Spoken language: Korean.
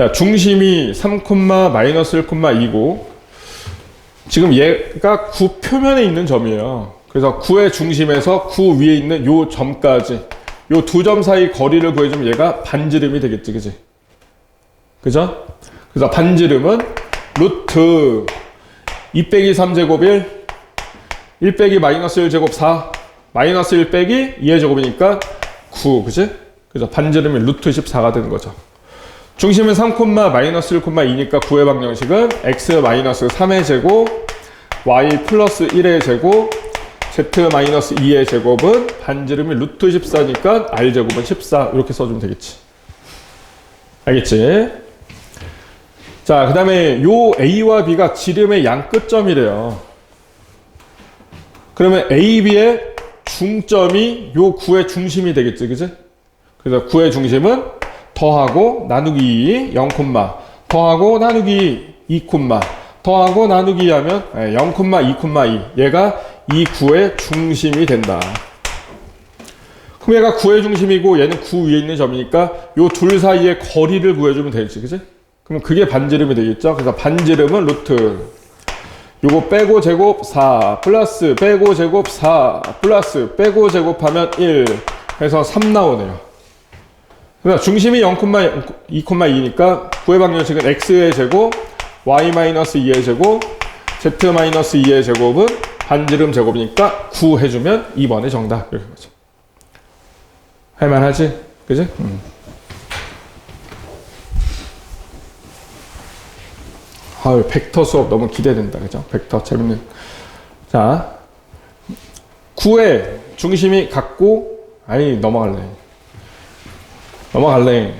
자, 중심이 3, 마이너스 1,2고 지금 얘가 9 표면에 있는 점이에요. 그래서 9의 중심에서 9 위에 있는 요 점까지 요 두 점 사이 거리를 구해주면 얘가 반지름이 되겠지, 그지? 그죠? 그래서 반지름은 루트 2 빼기 3제곱 1, 1 빼기 마이너스 1제곱 4, 마이너스 1 빼기 2의 제곱이니까 9, 그지? 그래서 반지름이 루트 14가 되는 거죠. 중심은 3, 마이너스 1,2니까 9의 방정식은 x 마이너스 3의 제곱, y 플러스 1의 제곱, z 마이너스 2의 제곱은 반지름이 루트 14니까 r 제곱은 14 이렇게 써주면 되겠지. 알겠지? 자, 그 다음에 요 a와 b가 지름의 양 끝점이래요. 그러면 a, b의 중점이 요 9의 중심이 되겠지, 그지? 그래서 9의 중심은 더하고 나누기 2, 0, 더하고 나누기 2, 더하고 나누기 2 하면 0, 2, 2. 얘가 이 9의 중심이 된다. 그럼 얘가 9의 중심이고 얘는 9 위에 있는 점이니까 요 둘 사이의 거리를 구해주면 되겠지, 그지? 그럼 그게 반지름이 되겠죠? 그래서 반지름은 루트. 요거 빼고 제곱 4 플러스 빼고 제곱 4 플러스 빼고 제곱하면 1 해서 3 나오네요. 그래서 중심이 0,2,2니까 9의 방정식은 x의 제곱 y-2의 제곱 z-2의 제곱은 반지름 제곱이니까 9 해주면 2번의 정답 이렇게 거죠. 할만하지? 그지? 음. 아유, 벡터 수업 너무 기대된다. 그죠? 벡터 재밌는. 자, 9의 중심이 같고, 아니, 넘어갈래. 넘어갈래.